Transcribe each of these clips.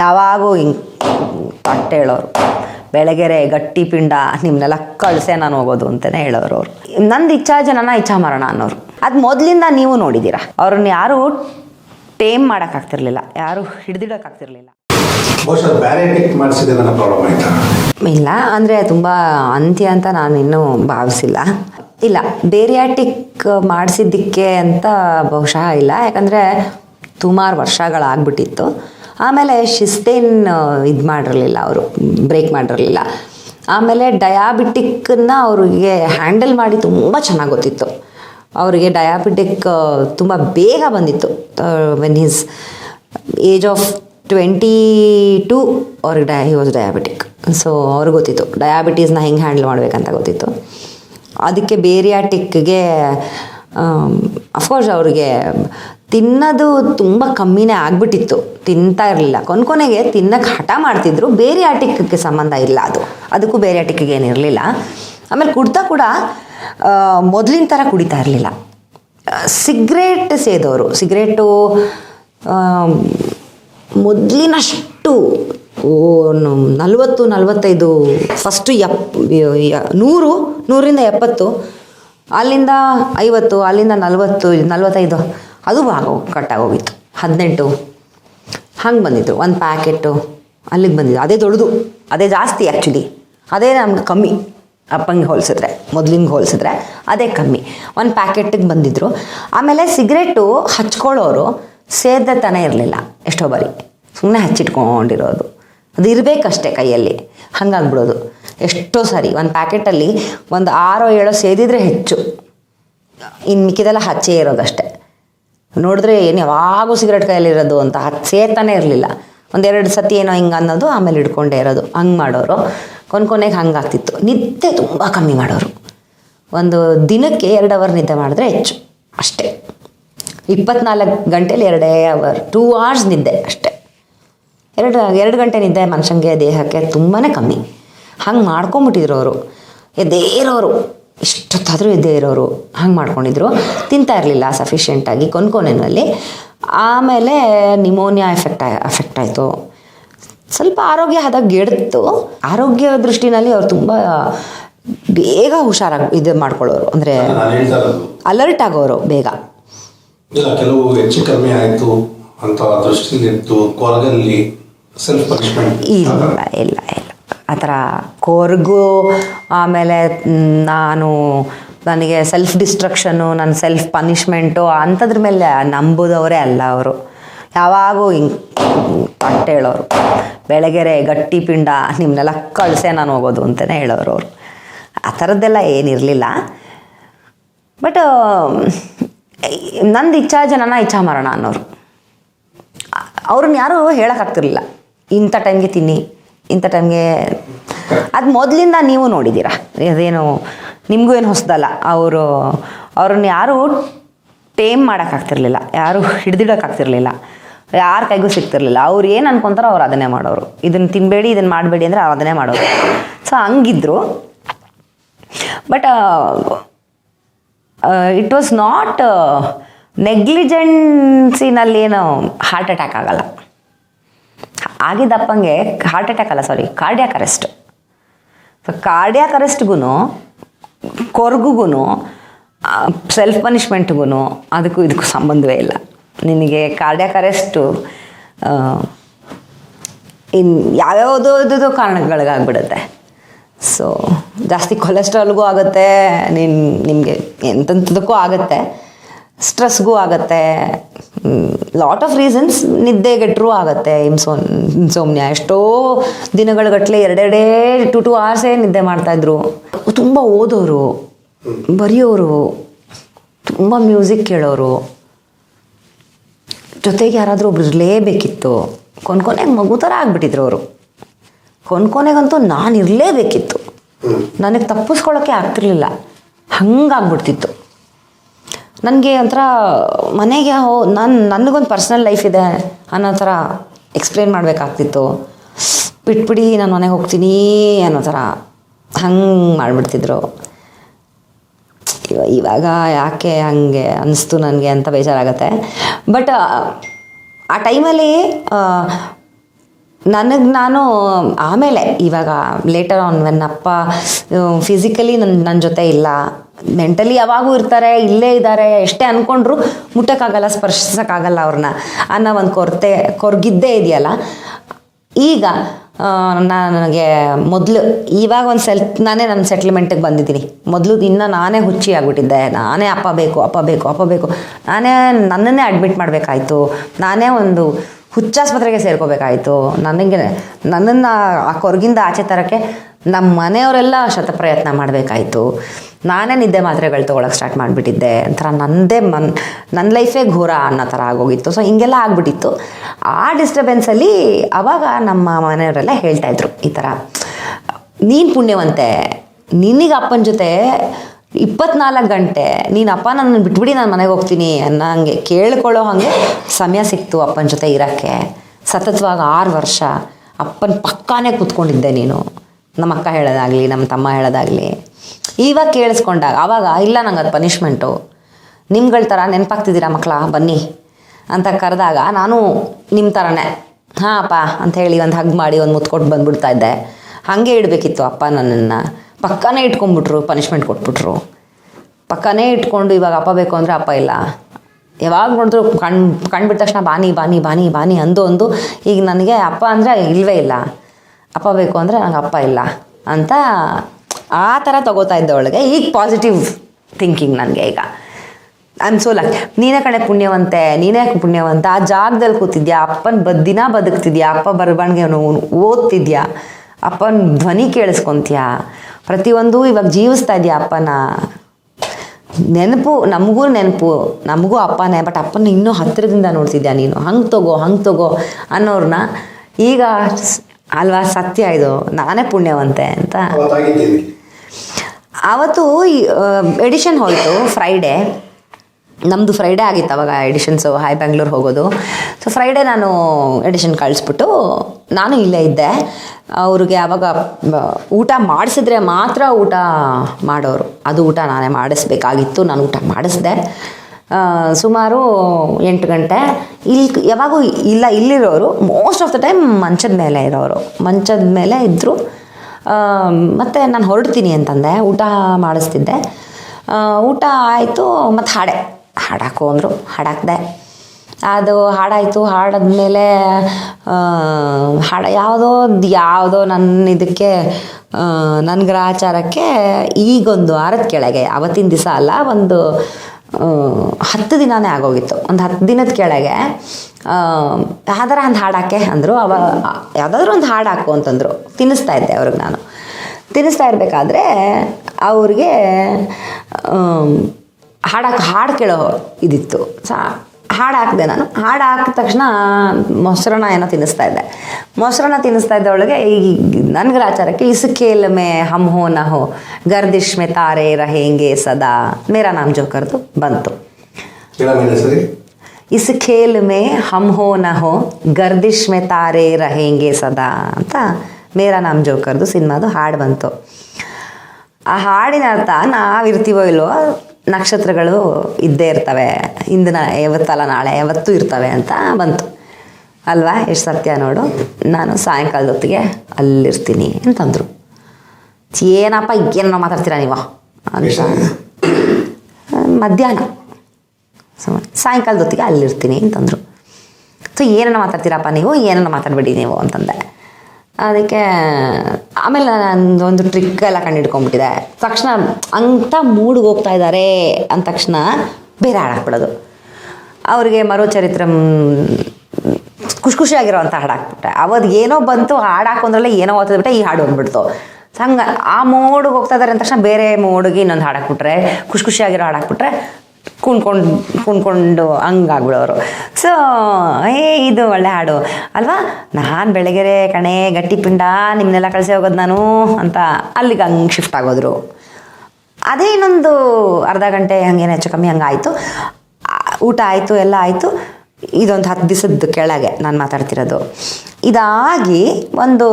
ಯಾವಾಗೂ ಹಿಂಗೆ ಪಟ್ಟೆ ಹೇಳೋರು ಬೆಳಗೆರೆ ಗಟ್ಟಿ ಪಿಂಡ ನಿಮ್ಮನ್ನೆಲ್ಲ ಕಳಿಸೇ ನಾನು ಹೋಗೋದು ಅಂತಲೇ ಹೇಳೋರು ಅವರು. ನಂದು ಇಚ್ಛಾ ಜನನ ಇಚ್ಛಾ ಮರಣ ಅನ್ನೋರು. ಅದು ಮೊದಲಿಂದ ನೀವು ನೋಡಿದ್ದೀರಾ ಅವ್ರನ್ನ ಯಾರು ಟೇಮ್ ಮಾಡೋಕ್ಕಾಗ್ತಿರ್ಲಿಲ್ಲ ಯಾರು ಹಿಡ್ದಿಡೋಕ್ಕಾಗ್ತಿರ್ಲಿಲ್ಲ. ಇಲ್ಲ ಅಂದರೆ ತುಂಬ ಅಂತ್ಯ ಅಂತ ನಾನು ಇನ್ನೂ ಭಾವಿಸಿಲ್ಲ. ಇಲ್ಲ ಬೇರಿಯಾಟಿಕ್ ಮಾಡಿಸಿದ್ದಕ್ಕೆ ಅಂತ ಬಹುಶಃ ಇಲ್ಲ. ಯಾಕಂದರೆ ಸುಮಾರು ವರ್ಷಗಳಾಗ್ಬಿಟ್ಟಿತ್ತು. ಆಮೇಲೆ ಶಿಸ್ತೇನು ಇದು ಮಾಡಿರಲಿಲ್ಲ ಅವರು, ಬ್ರೇಕ್ ಮಾಡಿರಲಿಲ್ಲ. ಆಮೇಲೆ ಡಯಾಬಿಟಿಕ್ಕನ್ನು ಅವರಿಗೆ ಹ್ಯಾಂಡಲ್ ಮಾಡಿ ತುಂಬ ಚೆನ್ನಾಗಿ ಗೊತ್ತಿತ್ತು. ಅವರಿಗೆ ಡಯಾಬಿಟಿಕ್ ತುಂಬ ಬೇಗ ಬಂದಿತ್ತು. When he's age of twenty two ಅವ್ರಿಗೆ ಡಯಾ ಹಿ ವಾಸ್ ಡಯಾಬಿಟಿಕ್ ಸೊ ಅವ್ರಿಗೆ ಗೊತ್ತಿತ್ತು. ಡಯಾಬಿಟೀಸ್ನ ಹೆಂಗೆ ಹ್ಯಾಂಡಲ್ ಮಾಡಬೇಕಂತ ಗೊತ್ತಿತ್ತು. ಅದಕ್ಕೆ ಬೇರಿಯಾಟಿಕ್ಗೆ ಅಫ್ಕೋರ್ಸ್ ಅವ್ರಿಗೆ ತಿನ್ನೋದು ತುಂಬ ಕಮ್ಮಿನೇ ಆಗಿಬಿಟ್ಟಿತ್ತು. ತಿಂತಾ ಇರಲಿಲ್ಲ. ಕೊನೆ ಕೊನೆಗೆ ತಿನ್ನಕ್ಕೆ ಹಠ ಮಾಡ್ತಿದ್ರು. ಬೇರಿಯಾಟಿಕ್ಗೆ ಸಂಬಂಧ ಇಲ್ಲ ಅದು. ಅದಕ್ಕೂ ಬೇರೆ ಆಟಿಕೆಗೆ ಏನಿರಲಿಲ್ಲ ಆಮೇಲೆ ಕುಡ್ತಾ ಕೂಡ ಮೊದಲಿನ ಥರ ಕುಡಿತಾ ಇರಲಿಲ್ಲ. ಸಿಗ್ರೇಟ್ ಸೇದೋರು. ಸಿಗ್ರೇಟು ಮೊದಲಿನಷ್ಟು ನಲವತ್ತು, ನಲವತ್ತೈದು ಫಸ್ಟು ಎಪ್ ನೂರು, ನೂರಿಂದ ಎಪ್ಪತ್ತು ಅಲ್ಲಿಂದ ಐವತ್ತು, ಅಲ್ಲಿಂದ ನಲವತ್ತು, ನಲವತ್ತೈದು, ಅದು ಭಾಗ ಕಟ್ಟಾಗೋಗಿತ್ತು ಹದಿನೆಂಟು. ಹಂಗೆ ಬಂದಿತ್ತು. ಒಂದು ಪ್ಯಾಕೆಟು ಅಲ್ಲಿಗೆ ಬಂದಿದ್ದು ಅದೇ ದೊಡ್ಡದು. ಅದೇ ಜಾಸ್ತಿ ಆ್ಯಕ್ಚುಲಿ ಅದೇ ನಮ್ಗೆ ಕಮ್ಮಿ. ಅಪ್ಪಂಗೆ ಹೋಲಿಸಿದ್ರೆ, ಮೊದಲಿಂಗೆ ಹೋಲಿಸಿದ್ರೆ ಅದೇ ಕಮ್ಮಿ. ಒಂದು ಪ್ಯಾಕೆಟಿಗೆ ಬಂದಿದ್ದರು ಆಮೇಲೆ ಸಿಗರೇಟು ಹಚ್ಕೊಳ್ಳೋರು ಸೇದತನ ಇರಲಿಲ್ಲ ಎಷ್ಟೋ ಬಾರಿ. ಸುಮ್ಮನೆ ಹಚ್ಚಿಟ್ಕೊಂಡಿರೋದು. ಅದು ಇರಬೇಕಷ್ಟೇ ಕೈಯಲ್ಲಿ. ಹಂಗಾಗ್ಬಿಡೋದು. ಎಷ್ಟೋ ಸಾರಿ, ಒಂದು ಪ್ಯಾಕೆಟಲ್ಲಿ ಒಂದು ಆರೋ ಏಳೋ ಸೇದಿದ್ರೆ ಹೆಚ್ಚು. ಇನ್ನು ಮಿಕ್ಕಿದೆಲ್ಲ ಹಚ್ಚೇ ಇರೋದಷ್ಟೇ. ನೋಡಿದ್ರೆ ಏನು ಯಾವಾಗೂ ಸಿಗರೆಟ್ ಕೈಯಲ್ಲಿರೋದು ಅಂತ ಹತ್ತು ಸೇರ್ತಾನೆ ಇರಲಿಲ್ಲ. ಒಂದೆರಡು ಸತಿ ಏನೋ ಹಿಂಗೆ ಅನ್ನೋದು ಆಮೇಲೆ ಹಿಡ್ಕೊಂಡೇ ಇರೋದು. ಹಂಗೆ ಮಾಡೋರು. ಕೊನೆ ಕೊನೆಗೆ ಹಂಗಾಗ್ತಿತ್ತು. ನಿದ್ದೆ ತುಂಬ ಕಮ್ಮಿ ಮಾಡೋರು. ಒಂದು ದಿನಕ್ಕೆ ಎರಡು ಅವರ್ ನಿದ್ದೆ ಮಾಡಿದ್ರೆ ಹೆಚ್ಚು. ಅಷ್ಟೇ. ಇಪ್ಪತ್ನಾಲ್ಕು ಗಂಟೆಲಿ ಎರಡೇ ಅವರ್ ಟೂ ಅವರ್ಸ್ ನಿದ್ದೆ ಅಷ್ಟೇ. ಎರಡು ಎರಡು ಗಂಟೆ ನಿದ್ದೆ ಮನುಷ್ಯಂಗೆ ದೇಹಕ್ಕೆ ತುಂಬಾ ಕಮ್ಮಿ. ಹಂಗೆ ಮಾಡ್ಕೊಂಬಿಟ್ಟಿದ್ರು ಅವರು. ಎದ್ದೇ ಇರೋರು. ಇಷ್ಟೊತ್ತಾದರೂ ಎದ್ದೇ ಇರೋರು. ಹಂಗೆ ಮಾಡ್ಕೊಂಡಿದ್ರು. ತಿಂತಾ ಇರಲಿಲ್ಲ ಸಫಿಷಿಯೆಂಟಾಗಿ ಕೊನ್ಕೊನೆನಲ್ಲಿ ಆಮೇಲೆ ನಿಮೋನಿಯಾ ಎಫೆಕ್ಟ್ ಎಫೆಕ್ಟ್ ಆಯಿತು. ಸ್ವಲ್ಪ ಆರೋಗ್ಯ ಹದಗೆಡ್ತು ಆರೋಗ್ಯ ದೃಷ್ಟಿನಲ್ಲಿ ಅವ್ರು ತುಂಬ ಬೇಗ ಹುಷಾರಾಗಿ ಇದು ಮಾಡ್ಕೊಳ್ಳೋರು. ಅಂದರೆ ಅಲರ್ಟ್ ಆಗೋರು ಬೇಗ. ಕೆಲವು ಹೆಚ್ಚು ಕಮ್ಮಿ ಆಯಿತು ಅಂತ ದೃಷ್ಟಿಲಿತ್ತು. ಕೊರಗಲ್ಲಿ ಇಲ್ಲ ಇಲ್ಲ ಇಲ್ಲ ಆ ಥರ ಕೊರ್ಗು ಆಮೇಲೆ ನಾನು ನನಗೆ ಸೆಲ್ಫ್ ಡಿಸ್ಟ್ರಕ್ಷನು ನನ್ನ ಸೆಲ್ಫ್ ಪನಿಷ್ಮೆಂಟು ಅಂಥದ್ರ ಮೇಲೆ ನಂಬುದವರೇ ಅಲ್ಲ ಅವರು. ಯಾವಾಗೂ ಹಿಂಗೆ ಹೇಳೋರು, ಬೆಳಗೆರೆ ಗಟ್ಟಿ ಪಿಂಡ ನಿಮ್ಮನ್ನೆಲ್ಲ ಕಳಿಸೆ ನಾನು ಹೋಗೋದು ಅಂತಲೇ ಹೇಳೋರು ಅವರು. ಆ ಥರದ್ದೆಲ್ಲ ಏನಿರಲಿಲ್ಲ. ಬಟ್ ನಂದು ಇಚ್ಛಾ ಜನನ ಇಚ್ಛಾ ಮರಣ ಅನ್ನೋರು. ಅವ್ರನ್ನ ಯಾರೂ ಹೇಳೋಕ್ಕಾಗ್ತಿರ್ಲಿಲ್ಲ. ಇಂಥ ಟೈಮ್ಗೆ ತಿನ್ನಿ, ಇಂಥ ಟೈಮ್ಗೆ ಅದು ಮೊದಲಿಂದ ನೀವು ನೋಡಿದ್ದೀರಾ ಅದೇನು, ನಿಮಗೂ ಏನು ಹೊಸದಲ್ಲ? ಅವರು, ಅವ್ರನ್ನ ಯಾರೂ ಟೇಮ್ ಮಾಡೋಕ್ಕಾಗ್ತಿರ್ಲಿಲ್ಲ ಯಾರೂ ಹಿಡ್ದಿಡೋಕ್ಕಾಗ್ತಿರ್ಲಿಲ್ಲ ಯಾರ ಕೈಗೂ ಸಿಗ್ತಿರ್ಲಿಲ್ಲ. ಅವ್ರು ಏನು ಅನ್ಕೊಂತಾರೋ ಅವ್ರು ಅದನ್ನೇ ಮಾಡೋರು. ಇದನ್ನು ತಿನ್ನಬೇಡಿ ಇದನ್ನು ಮಾಡಬೇಡಿ ಅಂದರೆ ಅದನ್ನೇ ಮಾಡೋರು. ಸೊ ಹಂಗಿದ್ರು. ಬಟ್ ಇಟ್ ವಾಸ್ ನಾಟ್ ನೆಗ್ಲಿಜೆನ್ಸಿನಲ್ಲಿ ಏನು ಹಾರ್ಟ್ ಅಟ್ಯಾಕ್ ಆಗಲ್ಲ. ಆಗಿದ್ದಪ್ಪಂಗೆ ಹಾರ್ಟ್ ಅಟ್ಯಾಕ್ ಅಲ್ಲ sorry cardiac arrest so cardiac ಅರೆಸ್ಟ್ಗೂ ಕೊರ್ಗುಗೂ ಸೆಲ್ಫ್ ಪನಿಷ್ಮೆಂಟ್ಗೂ ಅದಕ್ಕೂ ಇದಕ್ಕೂ ಸಂಬಂಧವೇ ಇಲ್ಲ. ನಿನಗೆ ಕಾರ್ಡಿಯಾಕ್ ಅರೆಸ್ಟು ಇನ್ನು ಯಾವ್ಯಾವುದೋ ಕಾರಣಗಳಿಗಾಗ್ಬಿಡುತ್ತೆ. ಸೊ ಜಾಸ್ತಿ ಕೊಲೆಸ್ಟ್ರಾಲ್ಗೂ ಆಗುತ್ತೆ, ನಿನ್, ನಿಮಗೆ ಎಂತೆಂಥದಕ್ಕೂ ಆಗುತ್ತೆ. ಸ್ಟ್ರೆಸ್ಗೂ ಆಗುತ್ತೆ. ಲಾಟ್ ಆಫ್ ರೀಸನ್ಸ್ ನಿದ್ದೆಗೆಟ್ಟರೂ ಆಗುತ್ತೆ ಇನ್ಸೋನ್ ಇನ್ಸೋಮ್ನಿಯಾ. ಎಷ್ಟೋ ದಿನಗಳಗಟ್ಟಲೆ ಎರಡೆರಡೇ ಟು ಟು ಆರ್ಸೇ ನಿದ್ದೆ ಮಾಡ್ತಾಯಿದ್ರು ತುಂಬ ಓದೋರು ಬರೆಯೋರು ತುಂಬ ಮ್ಯೂಸಿಕ್ ಕೇಳೋರು. ಜೊತೆಗೆ ಯಾರಾದರೂ ಒಬ್ರು ಇರಲೇಬೇಕಿತ್ತು. ಕೊನೆ ಕೊನೆಗೆ ಮಗು ಥರ ಆಗಿಬಿಟ್ಟಿದ್ರು ಅವರು. ಕೊನೆ ಕೊನೆಗಂತೂ ನಾನು ಇರಲೇಬೇಕಿತ್ತು. ನನಗೆ ತಪ್ಪಿಸ್ಕೊಳ್ಳೋಕ್ಕೆ ಆಗ್ತಿರ್ಲಿಲ್ಲ. ಹಂಗಾಗ್ಬಿಡ್ತಿತ್ತು. ನನಗೆ ಒಂಥರ ಮನೆಗೆ ಹೋ, ನಾನು, ನನಗೊಂದು ಪರ್ಸ್ನಲ್ ಲೈಫ್ ಇದೆ ಅನ್ನೋ ಥರ ಎಕ್ಸ್ಪ್ಲೇನ್ ಮಾಡಬೇಕಾಗ್ತಿತ್ತು. ಬಿಟ್ಬಿಡಿ, ನಾನು ಮನೆಗೆ ಹೋಗ್ತೀನಿ ಅನ್ನೋ ಥರ ಹಂಗೆ ಮಾಡಿಬಿಡ್ತಿದ್ರು. ಇವ, ಇವಾಗ ಯಾಕೆ ಹಂಗೆ ಅನ್ನಿಸ್ತು ನನಗೆ ಅಂತ ಬೇಜಾರಾಗತ್ತೆ. ಬಟ್ ಆ ಟೈಮಲ್ಲಿ ನನಗೆ ನಾನು ಆಮೇಲೆ ಇವಾಗ ಲೇಟರ್ ಆನ್ ನನ್ನ ಅಪ್ಪ ಫಿಸಿಕಲಿ ನನ್ನ ನನ್ನ ಜೊತೆ ಇಲ್ಲ. ಮೆಂಟಲಿ ಯಾವಾಗೂ ಇರ್ತಾರೆ, ಇಲ್ಲೇ ಇದ್ದಾರೆ ಎಷ್ಟೇ ಅಂದ್ಕೊಂಡ್ರು ಮುಟ್ಟಕ್ಕಾಗಲ್ಲ, ಸ್ಪರ್ಶಿಸೋಕ್ಕಾಗಲ್ಲ ಅವ್ರನ್ನ ಅನ್ನೋ ಒಂದು ಕೊರತೆ, ಕೊರಗಿದ್ದೇ ಇದೆಯಲ್ಲ. ಈಗ ನನಗೆ ಮೊದಲು, ಇವಾಗ ಒಂದು ಸೆಲ್ ನಾನೇ ನನ್ನ ಸೆಟ್ಲ್ಮೆಂಟಿಗೆ ಬಂದಿದ್ದೀನಿ. ಮೊದಲು ಇನ್ನು ನಾನೇ ಹುಚ್ಚಿ ಆಗ್ಬಿಟ್ಟಿದ್ದೆ. ನಾನೇ ಅಪ್ಪ ಬೇಕು ಅಪ್ಪ ಬೇಕು ಅಪ್ಪ ಬೇಕು. ನಾನೇ ನನ್ನನ್ನೇ ಅಡ್ಮಿಟ್ ಮಾಡಬೇಕಾಯ್ತು. ನಾನೇ ಒಂದು ಹುಚ್ಚಾಸ್ಪತ್ರೆಗೆ ಸೇರ್ಕೋಬೇಕಾಯ್ತು. ನನಗೆ ನನ್ನನ್ನು ಆ ಕೊರಗಿಂದ ಆಚೆ ತರೋಕ್ಕೆ ನಮ್ಮ ಮನೆಯವರೆಲ್ಲ ಶತಪ್ರಯತ್ನ ಮಾಡಬೇಕಾಯ್ತು. ನಾನೇ ನಿದ್ದೆ ಮಾತ್ರೆಗಳು ತೊಗೊಳಕ್ಕೆ ಸ್ಟಾರ್ಟ್ ಮಾಡಿಬಿಟ್ಟಿದ್ದೆ. ಒಂಥರ ನನ್ನದೇ ಮನ್ ನನ್ನ ಲೈಫೇ ಘೋರ ಅನ್ನೋ ಥರ ಆಗೋಗಿತ್ತು. ಸೊ ಹಿಂಗೆಲ್ಲ ಆಗ್ಬಿಟ್ಟಿತ್ತು. ಆ ಡಿಸ್ಟರ್ಬೆನ್ಸಲ್ಲಿ ಅವಾಗ ನಮ್ಮ ಮನೆಯವರೆಲ್ಲ ಹೇಳ್ತಾಯಿದ್ರು ಈ ಥರ, ನೀನು ಪುಣ್ಯವಂತೆ, ನಿನಗೆ ಅಪ್ಪನ ಜೊತೆ ಇಪ್ಪತ್ನಾಲ್ಕು ಗಂಟೆ, ನೀನು ಅಪ್ಪ ನನ್ನ ಬಿಟ್ಬಿಡಿ, ನಾನು ಮನೆಗೆ ಹೋಗ್ತೀನಿ ಅನ್ನೋ ಹಂಗೆ ಕೇಳ್ಕೊಳ್ಳೋ ಹಾಗೆ ಸಮಯ ಸಿಕ್ತು ಅಪ್ಪನ ಜೊತೆ ಇರೋಕ್ಕೆ. ಸತತವಾಗಿ ಆರು ವರ್ಷ ಅಪ್ಪನ ಪಕ್ಕಾನೇ ಕೂತ್ಕೊಂಡಿದ್ದೆ ನೀನು. ನಮ್ಮ ಅಕ್ಕ ಹೇಳೋದಾಗಲಿ, ನಮ್ಮ ತಮ್ಮ ಹೇಳೋದಾಗಲಿ. ಇವಾಗ ಕೇಳಿಸ್ಕೊಂಡಾಗ ಆವಾಗ ಇಲ್ಲ ನಂಗೆ ಅದು ಪನಿಷ್ಮೆಂಟು ನಿಮ್ಗಳ ಥರ ನೆನಪಾಗ್ತಿದ್ದೀರಾ ಮಕ್ಕಳ ಬನ್ನಿ ಅಂತ ಕರೆದಾಗ, ನಾನು ನಿಮ್ಮ ಥರನೇ ಹಾಂ ಅಪ್ಪ, ಅಂತ ಹೇಳಿ ಒಂದು ಹಗ್ ಮಾಡಿ, ಒಂದು ಮುತ್ಕೊಟ್ಟು ಬಂದ್ಬಿಡ್ತಾ ಇದ್ದೆ. ಹಾಗೆ ಇಡಬೇಕಿತ್ತು ಅಪ್ಪ ನನ್ನನ್ನು. ಪಕ್ಕನೇ ಇಟ್ಕೊಂಡ್ಬಿಟ್ರು ಪನಿಷ್ಮೆಂಟ್ ಕೊಟ್ಬಿಟ್ರು. ಪಕ್ಕನೇ ಇಟ್ಕೊಂಡು ಇವಾಗ ಅಪ್ಪ ಬೇಕು ಅಂದರೆ ಅಪ್ಪ ಇಲ್ಲ. ಯಾವಾಗ ನೋಡಿದ್ರು ಕಣ್ ಕಂಡ್ಬಿಟ್ಟ ತಕ್ಷಣ ಬಾನಿ ಬಾನಿ ಬಾನಿ ಬಾನಿ ಅಂದು ಅಂದು ಈಗ ನನಗೆ ಅಪ್ಪ ಅಂದರೆ ಇಲ್ಲವೇ ಇಲ್ಲ. ಅಪ್ಪ ಬೇಕು ಅಂದರೆ ನನಗೆ ಅಪ್ಪ ಇಲ್ಲ ಅಂತ ಆ ಥರ ತಗೋತಾ ಒಳಗೆ ಈಗ ಪಾಸಿಟಿವ್ ಥಿಂಕಿಂಗ್ ನನಗೆ ಈಗ. ಐ ಆಮ್ ಸೋ ನೀನೇ ಕಣೆ ಪುಣ್ಯವಂತೆ, ನೀನೇ ಪುಣ್ಯವಂತ? ಆ ಜಾಗದಲ್ಲಿ ಕೂತಿದ್ಯಾ? ಅಪ್ಪನ ಬದ್ ದಿನ ಬದುಕ್ತಿದ್ಯಾ? ಅಪ್ಪ ಬರವಣಿಗೆ ಓದ್ತಿದ್ಯಾ? ಅಪ್ಪನ ಧ್ವನಿ ಕೇಳಿಸ್ಕೊಂತೀಯಾ? ಪ್ರತಿಯೊಂದು ಇವಾಗ ಜೀವಿಸ್ತಾ ಇದೆಯಾ ಅಪ್ಪನ. ನೆನಪು ನಮಗೂ ನೆನಪು ನಮಗೂ ಅಪ್ಪನೇ ಬಟ್ ಅಪ್ಪನ ಇನ್ನೂ ಹತ್ತಿರದಿಂದ ನೋಡ್ತಿದ್ಯಾ ನೀನು? ಹಂಗೆ ತಗೋ ಹಂಗೆ ತಗೋ ಅನ್ನೋರನ್ನ ಈಗ ಅಲ್ವಾ ಸತ್ಯ ಇದು? ನಾನೇ ಪುಣ್ಯವಂತೆ ಅಂತ. ಆವತ್ತು ಎಡಿಷನ್ ಹೋಯಿತು ಫ್ರೈಡೇ ನಮ್ಮದು ಫ್ರೈಡೇ ಆಗಿತ್ತು ಅವಾಗ ಎಡಿಷನ್ಸು ಹೈ ಬೆಂಗ್ಳೂರು ಹೋಗೋದು. ಸೊ ಫ್ರೈಡೇ ನಾನು ಎಡಿಷನ್ ಕಳಿಸ್ಬಿಟ್ಟು ನಾನು ಇಲ್ಲೇ ಇದ್ದೆ. ಅವ್ರಿಗೆ ಆವಾಗ ಊಟ ಮಾಡಿಸಿದ್ರೆ ಮಾತ್ರ ಊಟ ಮಾಡೋರು. ಅದು ಊಟ ನಾನೇ ಮಾಡಿಸ್ಬೇಕಾಗಿತ್ತು, ನಾನು ಊಟ ಮಾಡಿಸ್ದೆ. ಸುಮಾರು ಎಂಟು ಗಂಟೆ. ಇಲ್ಲಿ ಯಾವಾಗೂ ಇಲ್ಲ, ಇಲ್ಲಿರೋರು ಮೋಸ್ಟ್ ಆಫ್ ದ ಟೈಮ್ ಮಂಚದ ಮೇಲೆ ಇರೋರು. ಮಂಚದ ಮೇಲೆ ಇದ್ದರು ಮತ್ತು ನಾನು ಹೊರಡ್ತೀನಿ ಅಂತಂದೆ, ಊಟ ಮಾಡಿಸ್ತಿದ್ದೆ. ಊಟ ಆಯಿತು, ಮತ್ತು ಹಾಡೆ. ಹಾಡಾಕು ಅಂದರು, ಹಾಡಾಕ್ದೆ. ಅದು ಹಾಡಾಯಿತು. ಹಾಡಾದಮೇಲೆ ಹಾಡ ಯಾವುದೋ ಯಾವುದೋ ನನ್ನ ಇದಕ್ಕೆ ನನ್ನ ಗ್ರಹಾಚಾರಕ್ಕೆ ಈಗೊಂದು ವಾರದ ಕೆಳಗೆ, ಅವತ್ತಿನ ದಿವಸ ಅಲ್ಲ, ಒಂದು ಹತ್ತು ದಿನನೇ ಆಗೋಗಿತ್ತು. ಒಂದು ಹತ್ತು ದಿನದ ಕೆಳಗೆ ಯಾವ್ದಾರ ಒಂದು ಹಾಡಾಕೆ ಅಂದರು. ಅವ, ಯಾವುದಾದ್ರೂ ಒಂದು ಹಾಡು ಹಾಕು ಅಂತಂದರು. ತಿನ್ನಿಸ್ತಾ ಇದ್ದೆ ಅವ್ರಿಗೆ ನಾನು. ತಿನ್ನಿಸ್ತಾ ಇರಬೇಕಾದ್ರೆ ಅವ್ರಿಗೆ ಹಾಡಕ್ಕೆ ಹಾಡು ಕೇಳೋ ಇದಿತ್ತು. ಸೊ ಹಾಡು ಹಾಕಿದೆ ನಾನು. ಹಾಡು ಹಾಕಿದ ತಕ್ಷಣ ಮೊಸರನ್ನ ಏನೋ ತಿನ್ನಿಸ್ತಾ ಇದ್ದೆ. ಮೊಸರನ್ನ ತಿನ್ನಿಸ್ತಾ ಇದ್ದ ಒಳಗೆ ಈ ನನಗರಾಚಾರಕ್ಕೆ ಇಸುಕೇಲ್ ಮೇ ಹಮ್ ಹೋ ನ ಹೋ ಗರ್ದಿಶ್ ಮೇ ತಾರೆ ರಹೇಂಗೆ ಸದಾ ಮೇರಾ ನಾಮ್ ಜೋಕರ್ದು ಬಂತು. ಇಸು ಖೇಲ್ ಮೇ ಹಮ್ ಹೋ ನ ಹೋ ಗರ್ದಿಶ್ ಮೇ ತಾರೆ ರಹೇಂಗೆ ಸದಾ ಅಂತ ಮೇರಾ ನಾಮ್ ಜೋಕರ್ದು ಸಿನಿಮಾದು ಹಾಡು ಬಂತು. ಆ ಹಾಡಿನ ಅರ್ಥ ನಾವಿರ್ತೀವೋ ಇಲ್ವೋ ನಕ್ಷತ್ರಗಳು ಇದ್ದೇ ಇರ್ತವೆ. ಇಂದಿನ ಯಾವತ್ತಲ್ಲ, ನಾಳೆ ಯಾವತ್ತೂ ಇರ್ತವೆ ಅಂತ ಬಂತು. ಅಲ್ವಾ? ಎಷ್ಟು ಸತ್ಯ ನೋಡು. ನಾನು ಸಾಯಂಕಾಲದ ಹೊತ್ತಿಗೆ ಅಲ್ಲಿರ್ತೀನಿ ಅಂತಂದರು. ಏನಪ್ಪ ಏನೋ ಮಾತಾಡ್ತೀರಾ ನೀವು? ಅಂತ. ಮಧ್ಯಾಹ್ನ. ಸಾಯಂಕಾಲದ ಹೊತ್ತಿಗೆ ಅಲ್ಲಿರ್ತೀನಿ ಅಂತಂದರು. ಸೊ ಏನನ್ನ ಮಾತಾಡ್ತೀರಪ್ಪ ನೀವು? ಏನನ್ನ ಮಾತಾಡಬೇಡಿ ನೀವು ಅಂತಂದೆ. ಅದಕ್ಕೆ, ಆಮೇಲೆ ನಾನು ಒಂದು ಟ್ರಿಕ್ ಎಲ್ಲ ಕಂಡು ತಕ್ಷಣ ಅಂತ ಮೂಡ್ಗೆ ಹೋಗ್ತಾ ಇದ್ದಾರೆ ಅಂದ ತಕ್ಷಣ ಬೇರೆ ಹಾಡಾಕ್ಬಿಡೋದು. ಅವ್ರಿಗೆ ಮರೋ ಚರಿತ್ರಂ ಖುಷಿ ಖುಷಿಯಾಗಿರೋವಂಥ ಹಾಡು ಹಾಕ್ಬಿಟ್ಟೆ. ಅವತ್ತು ಏನೋ ಬಂತು, ಹಾಡು ಏನೋ ಓದ್ಬಿಟ್ಟೆ ಈ ಹಾಡು ಬಂದ್ಬಿಡ್ತು ಹಂಗೆ ಆ ಮೋಡ್ಗೆ ಹೋಗ್ತಾ ಇದ್ದಾರೆ ಅಂದ ತಕ್ಷಣ ಬೇರೆ ಮೋಡಿಗೆ ಇನ್ನೊಂದು ಹಾಡು ಹಾಕ್ಬಿಟ್ರೆ, ಖುಷಿ ಖುಷಿಯಾಗಿರೋ ಹಾಡು ಹಾಕ್ಬಿಟ್ರೆ ಕುಣ್ಕೊಂಡು ಕುಣ್ಕೊಂಡು ಹಂಗಾಗ್ಬಿಡೋರು. ಸೊ ಏ, ಇದು ಒಳ್ಳೆ ಹಾಡು. ಅಲ್ವಾ? ನಾನು ಬೆಳಗ್ಗೆರೆ ಕಣೆ, ಗಟ್ಟಿ ಪಿಂಡ ನಿಮ್ಮನ್ನೆಲ್ಲ ಕಳಿಸಿ ಹೋಗೋದು ನಾನು ಅಂತ ಅಲ್ಲಿಗೆ ಹಂಗೆ ಶಿಫ್ಟ್ ಆಗೋದ್ರು. ಅದೇ ಇನ್ನೊಂದು ಅರ್ಧ ಗಂಟೆ ಹಂಗೇನು ಹೆಚ್ಚು ಕಮ್ಮಿ ಹಂಗಾಯಿತು. ಊಟ ಆಯಿತು, ಎಲ್ಲ ಆಯಿತು. ಇದೊಂದು ಹತ್ತು ದಿವಸದ ಕೆಳಗೆ ನಾನು ಮಾತಾಡ್ತಿರೋದು. ಇದಾಗಿ ಒಂದು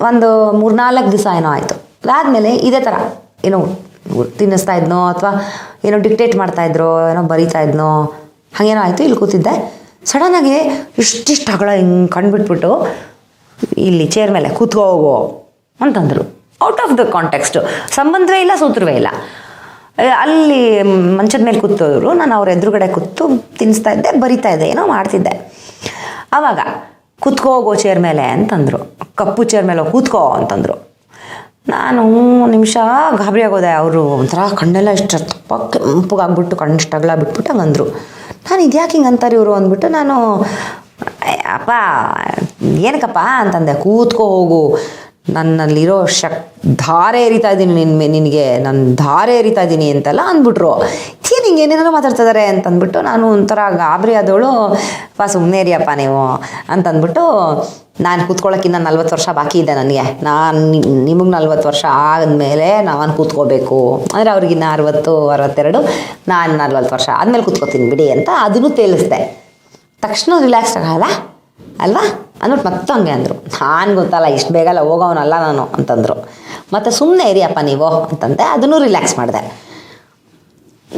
ಒಂದು ಮೂರ್ನಾಲ್ಕು ದಿವಸ ಏನೋ ಆಯಿತು. ಅದಾದಮೇಲೆ ಇದೇ ಥರ ಏನೋ ತಿನ್ನಿಸ್ತಾ ಇದ್ನೋ ಅಥವಾ ಏನೋ ಡಿಕ್ಟೇಟ್ ಮಾಡ್ತಾ ಇದ್ರೋ, ಏನೋ ಬರೀತಾ ಇದ್ನೋ, ಹಾಗೇನೋ ಆಯಿತು, ಇಲ್ಲಿ ಕೂತಿದ್ದೆ. ಸಡನ್ನಾಗಿ ಇಷ್ಟಿಷ್ಟು ಹಗಳ ಹಿಂಗೆ ಕಂಡುಬಿಟ್ಬಿಟ್ಟು ಇಲ್ಲಿ ಚೇರ್ ಮೇಲೆ ಕೂತ್ಕೋ ಹೋಗೋ ಅಂತಂದರು. ಔಟ್ ಆಫ್ ದ ಕಾಂಟೆಕ್ಸ್ಟು ಸಂಬಂಧವೇ ಇಲ್ಲ, ಸೂತ್ರವೇ ಇಲ್ಲ. ಅಲ್ಲಿ ಮಂಚದ ಮೇಲೆ ಕೂತೋದ್ರು ನಾನು ಅವ್ರ ಎದುರುಗಡೆ ಕೂತು ತಿನ್ನಿಸ್ತಾ ಇದ್ದೆ, ಬರಿತಾ ಇದ್ದೆ, ಏನೋ ಮಾಡ್ತಿದ್ದೆ. ಆವಾಗ ಕೂತ್ಕೋ ಹೋಗೋ ಚೇರ್ ಮೇಲೆ ಅಂತಂದರು. ಕಪ್ಪು ಚೇರ್ ಮೇಲೆ ಕೂತ್ಕೋ ಅಂತಂದರು. ನಾನು ನಿಮಿಷ ಗಾಬರಿ ಆಗೋದೆ ಅವರು ಒಂಥರ ಕಣ್ಣೆಲ್ಲ ಇಷ್ಟು ತಪ್ಪ ಕೆಂಪಗಾಗ್ಬಿಟ್ಟು ಕಣ್ಣು ಸ್ಟಗ್ಲ ಬಿಟ್ಬಿಟ್ಟು ಹಂಗಂದ್ರು. ನಾನು ಇದ್ಯಾಕೆ ಹಿಂಗೆ ಅಂತಾರೆ ಇವರು ಅಂದ್ಬಿಟ್ಟು ನಾನು "ಏ, ಅಪ್ಪ ಏನಕ್ಕಪ್ಪ? ಅಂತಂದೆ ಕೂತ್ಕೋ ಹೋಗು. ನನ್ನಲ್ಲಿರೋ ಶಕ್ ಧಾರೆ ಎರಿತಾ ಇದ್ದೀನಿ ನಿನ್ನ ನಿನಗೆ. ನಾನು ಧಾರೆ ಎರಿತಾ ಇದ್ದೀನಿ ಅಂತೆಲ್ಲ ಅಂದ್ಬಿಟ್ರು. ಹಿಂಗೆ ಏನೇನೋ ಮಾತಾಡ್ತಿದ್ದಾರೆ ಅಂತಂದ್ಬಿಟ್ಟು ನಾನು ಒಂಥರ ಗಾಬರಿ ಆದವಳು ಪಾ ಸುಮ್ಮನೆ ಇರಿಯಪ್ಪ ನೀವು ಅಂತಂದ್ಬಿಟ್ಟು ನಾನು ಕೂತ್ಕೊಳ್ಳೋಕ್ಕಿಂತ ನಲ್ವತ್ತು ವರ್ಷ ಬಾಕಿ ಇದೆ ನನಗೆ. ನಾನು ನಿಮಗೆ ನಲ್ವತ್ತು ವರ್ಷ ಆದಮೇಲೆ ನಾನು ಕೂತ್ಕೋಬೇಕು. ಅಂದರೆ ಅವ್ರಿಗಿನ್ನ ಅರವತ್ತು, ಅರವತ್ತೆರಡು, ನಾನು ನಲ್ವತ್ತು ವರ್ಷ ಆದಮೇಲೆ ಕೂತ್ಕೋತೀನಿ ಬಿಡಿ ಅಂತ ಅದನ್ನು ತೇಲಿಸ್ದೆ. ತಕ್ಷಣ ರಿಲ್ಯಾಕ್ಸ್ ಆಗಲ್ಲ ಅಲ್ವಾ? ಅಂದ್ಬಿಟ್ಟು ಮತ್ತೆ ಹಂಗೆ ಅಂದರು. ನಾನು ಗೊತ್ತಲ್ಲ, ಇಷ್ಟು ಬೇಗಲ್ಲ ಹೋಗೋವನಲ್ಲ ನಾನು ಅಂತಂದರು. ಮತ್ತು ಸುಮ್ಮನೆ ಇರಿಯಪ್ಪ ನೀವು ಅಂತಂದೆ, ಅದನ್ನು ರಿಲ್ಯಾಕ್ಸ್ ಮಾಡಿದೆ.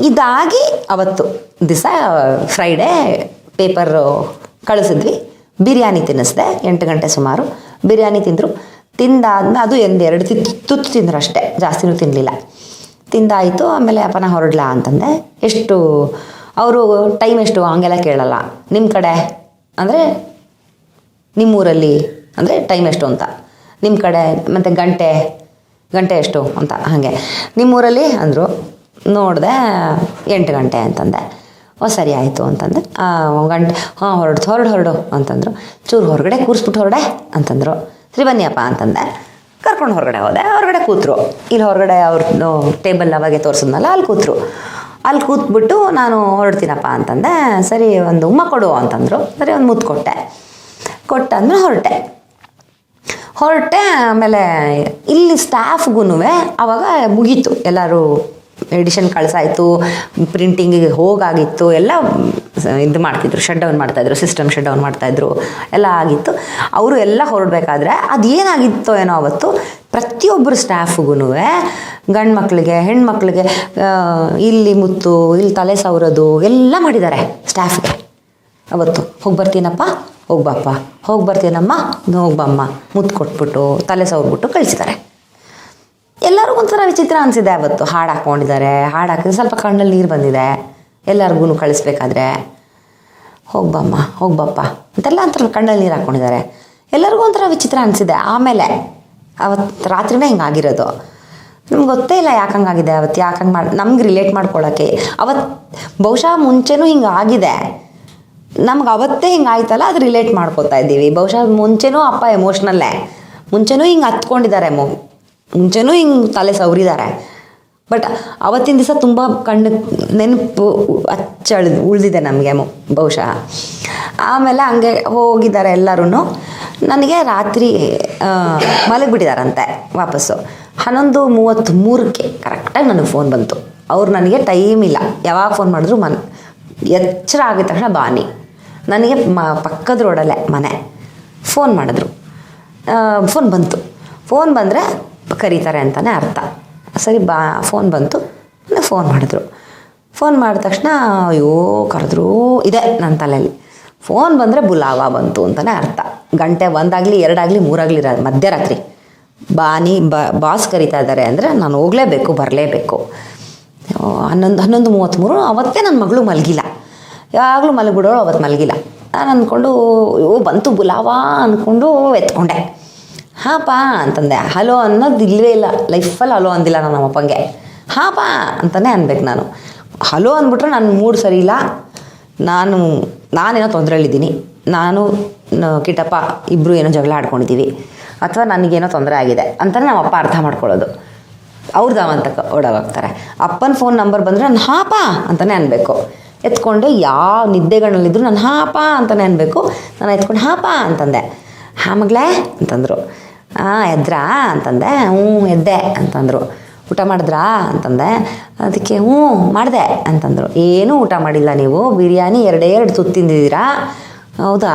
ಇದಾಗಿ ಅವತ್ತು ದಿವಸ ಫ್ರೈಡೇ ಪೇಪರು ಕಳಿಸಿದ್ವಿ. ಬಿರಿಯಾನಿ ತಿನ್ನಿಸ್ದೆ, ಎಂಟು ಗಂಟೆ ಸುಮಾರು. ಬಿರಿಯಾನಿ ತಿಂದರು. ತಿಂದಾದ್ಮೇಲೆ ಅದು ಒಂದೆರಡು ತಿತ್ತು ತುತ್ತು ತಿಂದರು ಅಷ್ಟೇ, ಜಾಸ್ತಿನೂ ತಿನ್ನಲಿಲ್ಲ ತಿಂದಾಯಿತು, ಆಮೇಲೆ ಅಪ್ಪನ ಹೊರಡ್ಲಾ ಅಂತಂದೆ. ಎಷ್ಟು, ಅವರು ಟೈಮ್ ಎಷ್ಟು ಹಂಗೆಲ್ಲ ಕೇಳಲ್ಲ. ನಿಮ್ಮ ಕಡೆ? ಅಂದರೆ, ನಿಮ್ಮೂರಲ್ಲಿ, ಅಂದರೆ ಟೈಮ್ ಎಷ್ಟು ಅಂತ. ನಿಮ್ಮ ಕಡೆ, ಮತ್ತು ಗಂಟೆ ಗಂಟೆ ಎಷ್ಟು ಅಂತ, ಹಾಗೆ. ನಿಮ್ಮೂರಲ್ಲಿ ಅಂದರು ನೋಡಿದೆ ಎಂಟು ಗಂಟೆ ಅಂತಂದೆ. ಓ, ಸರಿ ಆಯಿತು ಅಂತಂದೆ. ಗಂಟೆ, ಹಾಂ, ಹೊರಡು ಹೊರಡು ಹೊರಡು ಅಂತಂದರು. ಚೂರು ಹೊರಗಡೆ ಕೂರಿಸ್ಬಿಟ್ಟು ಹೊರಡೆ ಅಂತಂದರು. ಸರಿ, ಬನ್ನಿಯಪ್ಪ ಅಂತಂದೆ. ಕರ್ಕೊಂಡು ಹೊರಗಡೆ ಹೋದೆ. ಹೊರಗಡೆ ಕೂತರು. ಇಲ್ಲಿ ಹೊರಗಡೆ ಅವ್ರ ಟೇಬಲ್ ಅವಾಗೆ ತೋರಿಸಿದ್ನಲ್ಲ, ಅಲ್ಲಿ ಕೂತರು. ಅಲ್ಲಿ ಕೂತ್ಬಿಟ್ಟು ನಾನು ಹೊರಡ್ತೀನಪ್ಪ ಅಂತಂದೆ. ಸರಿ, ಒಂದು ಉಮ್ಮ ಕೊಡು ಅಂತಂದರು. ಸರಿ, ಒಂದು ಮುತ್ತು ಕೊಟ್ಟೆ. ಕೊಟ್ಟಂದ್ರೆ ಹೊರಟೆ. ಹೊರಟೆ, ಆಮೇಲೆ ಇಲ್ಲಿ ಸ್ಟಾಫ್ಗೂ ಅವಾಗ ಮುಗೀತು. ಎಲ್ಲರೂ ಎಡಿಷನ್ ಕಳಿಸಾಯಿತು ಪ್ರಿಂಟಿಂಗಿಗೆ ಹೋಗಾಗಿತ್ತು, ಎಲ್ಲ ಇದು ಮಾಡ್ತಿದ್ರು ಶಟ್ ಡೌನ್ ಮಾಡ್ತಾಯಿದ್ರು ಸಿಸ್ಟಮ್ ಶಟ್ ಡೌನ್ ಮಾಡ್ತಾಯಿದ್ರು, ಎಲ್ಲ ಆಗಿತ್ತು. ಅವರು ಎಲ್ಲ ಹೊರಡಬೇಕಾದ್ರೆ ಅದೇನಾಗಿತ್ತೋ ಏನೋ ಅವತ್ತು, ಪ್ರತಿಯೊಬ್ಬರು ಸ್ಟಾಫ್ಗೂ ಗಂಡು ಮಕ್ಕಳಿಗೆ ಹೆಣ್ಮಕ್ಳಿಗೆ ಇಲ್ಲಿ ಮುತ್ತು, ಇಲ್ಲಿ ತಲೆ ಸವರೋದು, ಎಲ್ಲ ಮಾಡಿದ್ದಾರೆ ಸ್ಟಾಫ್ಗೆ ಅವತ್ತು, ಹೋಗಿ ಬರ್ತೀನಪ್ಪ ಹೋಗ್ಬಪ್ಪ ಹೋಗಿ ಬರ್ತೀನಮ್ಮ ಹೋಗ್ಬಮ್ಮ ಮುತ್ತು ಕೊಟ್ಬಿಟ್ಟು, ತಲೆ ಸವರ್ಬಿಟ್ಟು ಕಳಿಸಿದ್ದಾರೆ. ಎಲ್ಲರಿಗೂ ಒಂಥರ ವಿಚಿತ್ರ ಅನಿಸಿದೆ ಅವತ್ತು. ಹಾಡು ಹಾಕ್ಕೊಂಡಿದ್ದಾರೆ, ಹಾಡು ಹಾಕಿದ್ರೆ ಸ್ವಲ್ಪ ಕಣ್ಣಲ್ಲಿ ನೀರು ಬಂದಿದೆ. ಎಲ್ಲರಿಗೂ ಕಳಿಸ್ಬೇಕಾದ್ರೆ. ಹೋಗ್ಬಮ್ಮ, ಹೋಗ್ಬಪ್ಪ. ಅಂತೆಲ್ಲ ಒಂಥರ ಕಣ್ಣಲ್ಲಿ ನೀರು ಹಾಕ್ಕೊಂಡಿದ್ದಾರೆ. ಎಲ್ಲರಿಗೂ ಒಂಥರ ವಿಚಿತ್ರ ಅನಿಸಿದೆ. ಆಮೇಲೆ ಅವತ್ತು ರಾತ್ರಿನೇ ಹಿಂಗಾಗಿರೋದು ನಮ್ಗೆ ಗೊತ್ತೇ ಇಲ್ಲ ಯಾಕೆ ಹಂಗಾಗಿದೆ ಅವತ್ತು ಯಾಕೆ ಹಂಗೆ ಮಾಡಿ, ನಮ್ಗೆ ರಿಲೇಟ್ ಮಾಡ್ಕೊಳ್ಳೋಕ್ಕೆ ಅವತ್ತು ಬಹುಶಃ ಮುಂಚೆನೂ ಹಿಂಗೆ ಆಗಿದೆ. ನಮ್ಗೆ ಅವತ್ತೇ ಹಿಂಗೆ ಆಯ್ತಲ್ಲ, ಅದು ರಿಲೇಟ್ ಮಾಡ್ಕೋತಾ ಇದ್ದೀವಿ. ಬಹುಶಃ ಮುಂಚೆನೂ ಅಪ್ಪ ಎಮೋಷ್ನಲ್ಲೇ ಮುಂಚೆನೂ ಹಿಂಗೆ ಹತ್ಕೊಂಡಿದ್ದಾರೆ ಮು ಮುಂಚೆನೂ ಹಿಂಗೆ ತಲೆ ಸವರಿದ್ದಾರೆ ಬಟ್ ಅವತ್ತಿನ ದಿವಸ ತುಂಬ ಕಣ್ಣು ನೆನಪು ಅಚ್ಚಳ ಉಳಿದಿದೆ ನಮಗೆ ಬಹುಶಃ. ಆಮೇಲೆ ಹಂಗೆ ಹೋಗಿದ್ದಾರೆ ಎಲ್ಲರೂ ನನಗೆ ರಾತ್ರಿ ಮಲಗಿಬಿಟ್ಟಿದಾರಂತೆ ವಾಪಸ್ಸು. ಹನ್ನೊಂದು ಮೂವತ್ತ್ಮೂರಕ್ಕೆ ಕರೆಕ್ಟಾಗಿ ನನಗೆ ಫೋನ್ ಬಂತು. ಅವ್ರು ನನಗೆ ಟೈಮ್ ಇಲ್ಲ. ಯಾವಾಗ ಫೋನ್ ಮಾಡಿದ್ರು ಮನ್, ಎಚ್ಚರ ಆಗಿದ ತಕ್ಷಣ ಬಾನಿ ನನಗೆ ಮ, ಪಕ್ಕದ ರೋಡಲ್ಲೇ ಮನೆ. ಫೋನ್ ಮಾಡಿದ್ರು. ಫೋನ್ ಬಂತು. ಫೋನ್ ಬಂದರೆ ಕರೀತಾರೆ ಅಂತಲೇ ಅರ್ಥ. ಸರಿ, ಬಾ ಫೋನ್ ಬಂತು. ಫೋನ್ ಮಾಡಿದ್ರು. ಫೋನ್ ಮಾಡಿದ ತಕ್ಷಣ, ಅಯ್ಯೋ, ಕರೆದ್ರು, ಇದೆ ನನ್ನ ತಲೆಯಲ್ಲಿ. ಫೋನ್ ಬಂದರೆ ಬುಲಾವ ಬಂತು ಅಂತಲೇ ಅರ್ಥ. ಗಂಟೆ ಒಂದಾಗಲಿ, ಎರಡಾಗಲಿ, ಮೂರಾಗಲಿ ರಾ ಮಧ್ಯರಾತ್ರಿ. ಬಾನಿ ಬಾಸ್ ಕರೀತಾ ಇದ್ದಾರೆ ಅಂದರೆ ನಾನು ಹೋಗಲೇಬೇಕು, ಬರಲೇಬೇಕು. ಹನ್ನೊಂದು ಹನ್ನೊಂದು ಮೂವತ್ತ್ಮೂರು, ಅವತ್ತೇ ನನ್ನ ಮಗಳು ಮಲಗಿಲ್ಲ. ಯಾವಾಗಲೂ ಮಲಗಿಬಿಡೋಳು ಅವತ್ತು ಮಲಗಿಲ್ಲ. ನಾನು ಅಂದ್ಕೊಂಡು ಅಯ್ಯೋ, ಬಂತು ಬುಲಾವ ಅಂದ್ಕೊಂಡು ಎತ್ಕೊಂಡೆ. ಹಾಪ ಅಂತಂದೆ, ಹಲೋ ಅನ್ನೋದು ಇಲ್ಲವೇ ಇಲ್ಲ. ಲೈಫಲ್ಲಿ ಹಲೋ ಅಂದಿಲ್ಲ ನಾನು ಹಾ ಪಾ ಅಂತಲೇ ಅನ್ಬೇಕು ನಾನು. ಹಲೋ ಅಂದ್ಬಿಟ್ರೆ ನನ್ನ ಮೂಡ್ ಸರಿ ಇಲ್ಲ. ನಾನು, ನಾನೇನೋ ತೊಂದರೆಯಲ್ಲಿದ್ದೀನಿ. ನಾನು ಕಿಟಪ್ಪ ಇಬ್ಬರು ಏನೋ ಜಗಳ ಆಡ್ಕೊಂಡಿದ್ದೀವಿ. ಅಥವಾ ನನಗೇನೋ ತೊಂದರೆ ಆಗಿದೆ. ಅಂತಲೇ ನಮ್ಮ ಅಪ್ಪ ಅರ್ಥ ಮಾಡ್ಕೊಳ್ಳೋದು. ಅವ್ರದ್ದು ಅಂತ ಓಡೋಗ್ತಾರೆ. ಅಪ್ಪನ ಫೋನ್ ನಂಬರ್ ಬಂದರೆ ನಾನು, ಹಾಪಾ? ಅಂತಲೇ ಅನ್ಬೇಕು. ಎತ್ಕೊಂಡು, ಯಾವ ನಿದ್ದೆಗಳಲ್ಲಿದ್ದರೂ ನಾನು, ಹಾಪಾ? ಅಂತಲೇ ಅನ್ಬೇಕು. ನಾನು ಎತ್ಕೊಂಡು, ಹಾಪಾ? ಅಂತಂದೆ. ಹಾ ಮಗಳೇ? ಅಂತಂದರು. ಹಾಂ ಎದ್ರಾ? ಅಂತಂದೆ, ಹ್ಞೂ, ಎದ್ದೆ, ಅಂತಂದರು. ಊಟ ಮಾಡಿದ್ರಾ? ಅಂತಂದೆ. ಅದಕ್ಕೆ, ಹ್ಞೂ, ಮಾಡಿದೆ, ಅಂತಂದರು. ಏನೂ ಊಟ ಮಾಡಿಲ್ಲ ನೀವು. ಬಿರಿಯಾನಿ ಎರಡೇ ಎರಡು ತುತ್ತು ತಿಂದಿದ್ದೀರಾ? ಹೌದಾ?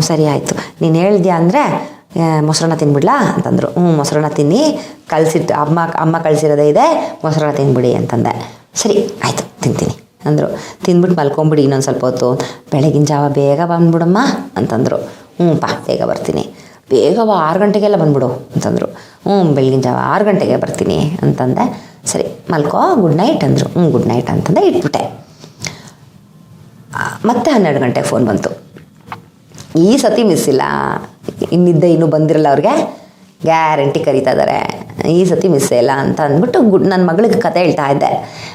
ಸರಿ ಆಯಿತು. ನೀನು ಹೇಳಿದ್ಯಾ ಅಂದರೆ ಮೊಸರನ್ನ ತಿನ್ಬಿಡ್ಲಾ? ಅಂತಂದರು. ಹ್ಞೂ, ಮೊಸರನ್ನ ತಿನ್ನಿ. ಕಲಿಸಿಟ್ಟು ಅಮ್ಮ ಅಮ್ಮ ಕಳಿಸಿರೋದೇ ಇದೆ. ಮೊಸರನ್ನ ತಿನ್ಬಿಡಿ ಅಂತಂದೆ. ಸರಿ, ಆಯಿತು, ತಿಂತೀನಿ ಅಂದರು. ತಿಂದ್ಬಿಟ್ಟು ಮಲ್ಕೊಂಬಿಡಿ ಇನ್ನೊಂದು ಸ್ವಲ್ಪ ಹೊತ್ತು. ಬೆಳಗಿನ ಜಾವ ಬೇಗ ಬಂದ್ಬಿಡಮ್ಮ, ಅಂತಂದರು. ಹ್ಞೂ, ಪಾ, ಬೇಗ ಬರ್ತೀನಿ. ಬೇಗ ಆರು ಗಂಟೆಗೆಲ್ಲ ಬಂದ್ಬಿಡು ಅಂತಂದರು. ಹ್ಞೂ ಬೆಳಗಿನ ಜಾವ ಆರು ಗಂಟೆಗೆ ಬರ್ತೀನಿ ಅಂತಂದೆ. ಸರಿ, ಮಲ್ಕೋ ಗುಡ್ ನೈಟ್ ಅಂದರು. ಹ್ಞೂ ಗುಡ್ ನೈಟ್ ಅಂತಂದೆ, ಇಟ್ಬಿಟ್ಟೆ. ಮತ್ತೆ ಹನ್ನೆರಡು ಗಂಟೆಗೆ ಫೋನ್ ಬಂತು. ಈ ಸತಿ ಮಿಸ್ ಇಲ್ಲ. ಇನ್ನಿದ್ದೆ ಇನ್ನೂ ಬಂದಿರಲ್ಲ ಅವ್ರಿಗೆ. ಗ್ಯಾರಂಟಿ ಕರೀತಾ ಇದ್ದಾರೆ. ಈ ಸತಿ ಮಿಸ್ ಇಲ್ಲ ಅಂತ ಅಂದ್ಬಿಟ್ಟು ಗುಡ್ ನನ್ನ ಮಗಳಿಗೆ ಕತೆ ಹೇಳ್ತಾ ಇದ್ದೆ.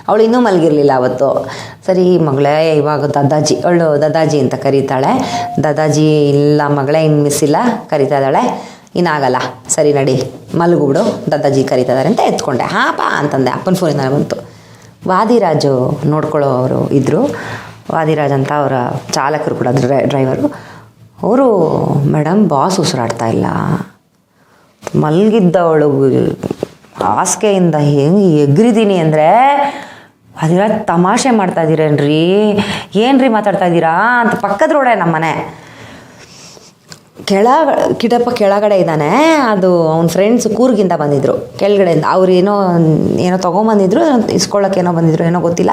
ಅವಳು ಇನ್ನೂ ಮಲಗಿರಲಿಲ್ಲ ಅವತ್ತು. ಸರಿ, ಮಗಳೇ, ಇವಾಗ ದಾದಾಜಿ ಅವಳು ದಾದಾಜಿ ಅಂತ ಕರೀತಾಳೆ. ದಾದಾಜಿ ಇಲ್ಲ, ಮಗಳೇ ಇನ್ನು ಮಿಸ್ ಇಲ್ಲ ಕರಿತಾ ಇದ್ದಾಳೆ. ಇನ್ನಾಗಲ್ಲ ಸರಿ ನಡಿ ಮಲಗುಬಿಡು ದಾದಾಜಿ ಕರಿತಾ ಇದ್ದಾರೆ ಅಂತ ಎತ್ಕೊಂಡೆ. ಹಾಪಾ ಅಂತಂದೆ. ಅಪ್ಪನ ಫೋನಿಂದ ಬಂತು. ವಾದಿರಾಜು ನೋಡ್ಕೊಳ್ಳೋರು ಇದ್ದರು ವಾದಿರಾಜ್ ಅಂತ ಅವರ ಚಾಲಕರು ಕೂಡ ಡ್ರೈ ಡ್ರೈವರು ಅವರು ಮೇಡಮ್ ಬಾಸ್ ಉಸಿರಾಡ್ತಾ ಇಲ್ಲ. ಮಲಗಿದ್ದವಳು, ಹಾಸಿಗೆಯಿಂದ ಹೆಂಗೆ ಎಗ್ರಿದ್ದೀನಿ ಅಂದರೆ, ಅದಿರ ತಮಾಷೆ ಮಾಡ್ತಾ ಇದ್ದೀರೇನ್ರಿ ಏನ್ರಿ? ಮಾತಾಡ್ತಾ ಇದ್ದೀರಾ ಅಂತ ಪಕ್ಕದ ರೋಡೆ ನಮ್ಮನೆ. ಕೆಳ ಕಿಡಪ್ಪ ಕೆಳಗಡೆ ಇದ್ದಾನೆ, ಅದು ಅವ್ನ ಫ್ರೆಂಡ್ಸ್ ಕೂರ್ಗಿಂದ ಬಂದಿದ್ರು. ಕೆಳಗಡೆಯಿಂದ, ಅವ್ರು ಏನೋ ಏನೋ ತೊಗೊಂಬಂದಿದ್ರು ಇಸ್ಕೊಳ್ಳೋಕೆ ಏನೋ ಬಂದಿದ್ರು, ಏನೋ ಗೊತ್ತಿಲ್ಲ.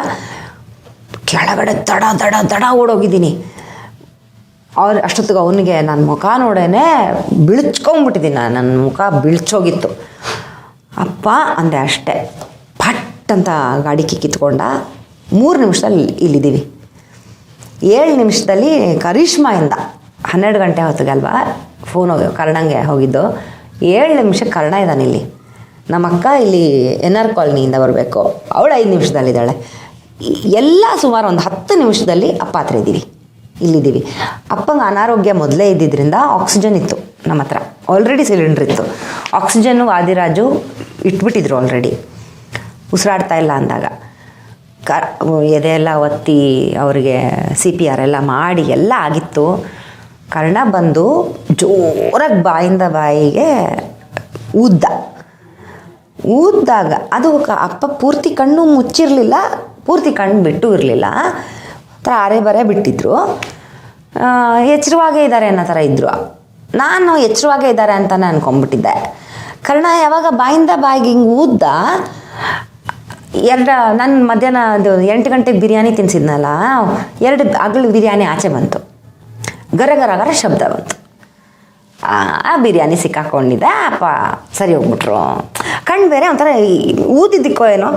ಕೆಳಗಡೆ ದಡ ದಡ ದಡ ಓಡೋಗಿದ್ದೀನಿ. ಅವ್ರು ಅಷ್ಟೊತ್ತಿಗೆ ಅವನಿಗೆ ನನ್ನ ಮುಖ ನೋಡೇನೆ ಬಿಳ್ಚ್ಕೊಂಬಿಟ್ಟಿದ್ದೀನಿ ನಾನು. ನನ್ನ ಮುಖ ಬಿಳ್ಚೋಗಿತ್ತು. ಅಪ್ಪ ಅಂದರೆ ಅಷ್ಟೇ. ಪಟ್ ಅಂತ ಗಾಡಿ ಕಿತ್ಕೊಂಡ ಮೂರು ನಿಮಿಷದಲ್ಲಿ ಇಲ್ಲಿದ್ದೀವಿ. ಏಳು ನಿಮಿಷದಲ್ಲಿ ಕರಿಷ್ಮಾಯಿಂದ ಹನ್ನೆರಡು ಗಂಟೆ ಹೊತ್ತಿಗೆ ಅಲ್ವಾ ಫೋನ್ ಹೋಗಿ ಕರ್ಣಂಗೆ ಹೋಗಿದ್ದು. ಏಳು ನಿಮಿಷ ಕರ್ಣ ಇದ್ದಾನೆ ಇಲ್ಲಿ. ನಮ್ಮ ಅಕ್ಕ ಇಲ್ಲಿ ಎನ್ ಆರ್ ಕಾಲೋನಿಯಿಂದ ಬರಬೇಕು. ಅವಳು ಐದು ನಿಮಿಷದಲ್ಲಿದ್ದಾಳೆ ಎಲ್ಲ ಸುಮಾರು ಒಂದು ಹತ್ತು ನಿಮಿಷದಲ್ಲಿ ಅಪ್ಪ ಹತ್ರ ಇದ್ದೀವಿ. ಇಲ್ಲಿದ್ದೀವಿ. ಅಪ್ಪಂಗೆ ಅನಾರೋಗ್ಯ ಮೊದಲೇ ಇದ್ದಿದ್ದರಿಂದ ಆಕ್ಸಿಜನ್ ಇತ್ತು ನಮ್ಮ ಹತ್ರ. ಆಲ್ರೆಡಿ ಸಿಲಿಂಡ್ರ್ ಇತ್ತು. ಆಕ್ಸಿಜನ್ನು ವಾದಿರಾಜು ಇಟ್ಬಿಟ್ಟಿದ್ರು ಆಲ್ರೆಡಿ ಉಸಿರಾಡ್ತಾ ಇಲ್ಲ ಅಂದಾಗ. ಕ ಎದೆ ಎಲ್ಲ ಒತ್ತಿ ಅವರಿಗೆ ಸಿ ಪಿ ಆರ್ ಎಲ್ಲ ಮಾಡಿ ಎಲ್ಲ ಆಗಿತ್ತು. ಕರ್ಣ ಬಂದು ಜೋರಾಗಿ ಬಾಯಿಂದ ಬಾಯಿಗೆ ಊದ್ದ. ಊದ್ದಾಗ ಅದು ಅಪ್ಪ ಪೂರ್ತಿ ಕಣ್ಣು ಮುಚ್ಚಿರಲಿಲ್ಲ, ಪೂರ್ತಿ ಕಣ್ಣು ಬಿಟ್ಟು ಇರಲಿಲ್ಲ. ಥರ ಅರೆ ಬರೆ ಬಿಟ್ಟಿದ್ರು. ಎಚ್ಚರವಾಗೇ ಇದ್ದಾರೆ ಅನ್ನೋ ಥರ ಇದ್ದರು ನಾನು ಎಚ್ಚರವಾಗೇ ಇದ್ದಾರೆ ಅಂತಲೇ ಅನ್ಕೊಂಡ್ಬಿಟ್ಟಿದ್ದೆ. ಕರ್ಣ ಯಾವಾಗ ಬಾಯಿಂದ ಬಾಯಿಗೆ ಹಿಂಗೆ ಊದ್ದ, ಎರಡು ನನ್ನ ಮಧ್ಯಾಹ್ನ ಎಂಟು ಗಂಟೆಗೆ ಬಿರಿಯಾನಿ ತಿನ್ಸಿದ್ನಲ್ಲ, ಎರಡು ಅಗಳು ಬಿರಿಯಾನಿ ಆಚೆ ಬಂತು. ಗರ ಗರ ಗರ ಶಬ್ದ ಬಂತು. ಆ ಬಿರಿಯಾನಿ ಸಿಕ್ಕಾಕೊಂಡಿದ್ದೆ, ಅಪ್ಪ ಸರಿ ಹೋಗ್ಬಿಟ್ರು. ಕಣ್ಣು ಬೇರೆ ಒಂಥರ ಊದಿದ್ದಕ್ಕೋ ಏನೋ,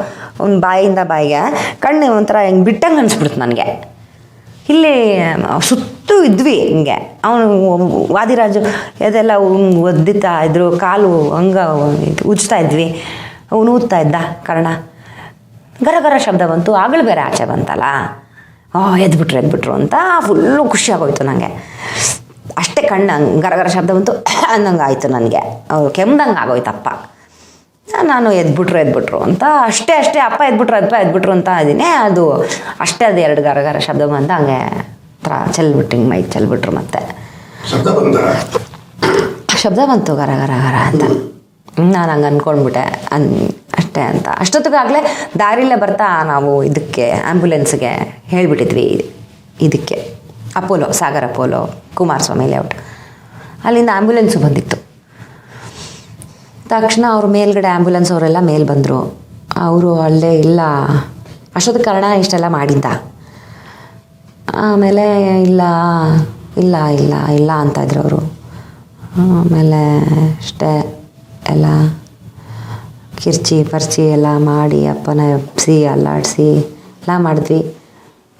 ಒಂದು ಬಾಯಿಂದ ಬಾಯಿಗೆ, ಕಣ್ಣು ಒಂಥರ ಹಿಂಗೆ ಬಿಟ್ಟಂಗೆ ಅನಿಸ್ಬಿಡ್ತು ನನಗೆ. ಇಲ್ಲಿ, ಸುತ್ತು ಇದ್ವಿ ಹಿಂಗೆ. ಅವನು ವಾದಿರಾಜು, ಅದೆಲ್ಲ ಒದ್ದಿತಾ ಇದ್ರು, ಕಾಲು ಹಂಗ ಉಜ್ತಾ ಇದ್ವಿ. ಅವನು ಊದ್ತಾ ಇದ್ದ ಕರ್ಣ. ಗರ ಗರ ಶಬ್ದ ಬಂತು, ಆಗಳು ಬೇರೆ ಆಚೆ ಬಂತಲ್ಲ. ಓ ಎದ್ಬಿಟ್ರು ಎದ್ಬಿಟ್ರು ಅಂತ ಫುಲ್ಲು ಖುಷಿ ಆಗೋಯ್ತು ನನಗೆ ಅಷ್ಟೇ ಕಣ್ಣು ಗರಗರ ಗರ ಗರ ಶಬ್ದ ಬಂತು ಅನ್ನಂಗೆ ಆಯಿತು ನನಗೆ. ಅವ್ರು ಕೆಮ್ದಂಗೆ ಆಗೋಯ್ತಪ್ಪ ನಾನು ಎದ್ಬಿಟ್ರು ಎದ್ಬಿಟ್ರು ಅಂತ ಅಷ್ಟೇ ಅಷ್ಟೇ ಅಪ್ಪ ಎದ್ಬಿಟ್ರು ಅಪ್ಪ ಎದ್ಬಿಟ್ರು ಅಂತ ಇದ್ದೀನಿ. ಅದು ಅಷ್ಟೇ ಅದು ಎರಡು ಗರ ಗರ ಶಬ್ದ ಬಂದ ಹಂಗೆ ಥರ ಚೆಲ್ಬಿಟ್ಟು ಹಿಂಗೆ ಮೈಕ್ ಚೆಲ್ಬಿಟ್ರು ಮತ್ತೆ. ಶಬ್ದ ಬಂದ? ಶಬ್ದ ಬಂತು ಗರ ಗರ ಗರ ಅಂತ. ನಾನು ಹಂಗೆ ಅಂದ್ಕೊಂಡ್ಬಿಟ್ಟೆ ಅನ್ ಅಷ್ಟೇ ಅಂತ. ಅಷ್ಟೊತ್ತಿಗಾಗಲೇ ದಾರಿಲೇ ಬರ್ತಾ ನಾವು ಇದಕ್ಕೆ ಆ್ಯಂಬುಲೆನ್ಸ್ಗೆ ಹೇಳಿಬಿಟ್ಟಿದ್ವಿ ಇದಕ್ಕೆ. Apollo Sagar Apollo Kumaraswamy layout ಅಲ್ಲಿಂದ ಆ್ಯಂಬುಲೆನ್ಸು ಬಂದಿತ್ತು. ತಕ್ಷಣ ಅವ್ರ ಮೇಲ್ಗಡೆ ಆ್ಯಂಬುಲೆನ್ಸ್ ಅವರೆಲ್ಲ ಮೇಲೆ ಬಂದರು. ಅವರು ಅಲ್ಲೇ ಇಲ್ಲ. ಅಷ್ಟೊತ್ತು ಕಾರಣ ಇಷ್ಟೆಲ್ಲ ಮಾಡಿದ್ದ. ಆಮೇಲೆ ಇಲ್ಲ ಇಲ್ಲ ಇಲ್ಲ ಇಲ್ಲ ಅಂತ ಇದ್ರು ಅವರು. ಆಮೇಲೆ ಅಷ್ಟೇ ಎಲ್ಲ ಕಿರ್ಚಿ ಪರ್ಚಿ ಎಲ್ಲ ಮಾಡಿ ಅಪ್ಪನ ಎಬ್ಸಿ, ಅಲ್ಲಾಡಿಸಿ ಎಲ್ಲ ಮಾಡಿದ್ವಿ.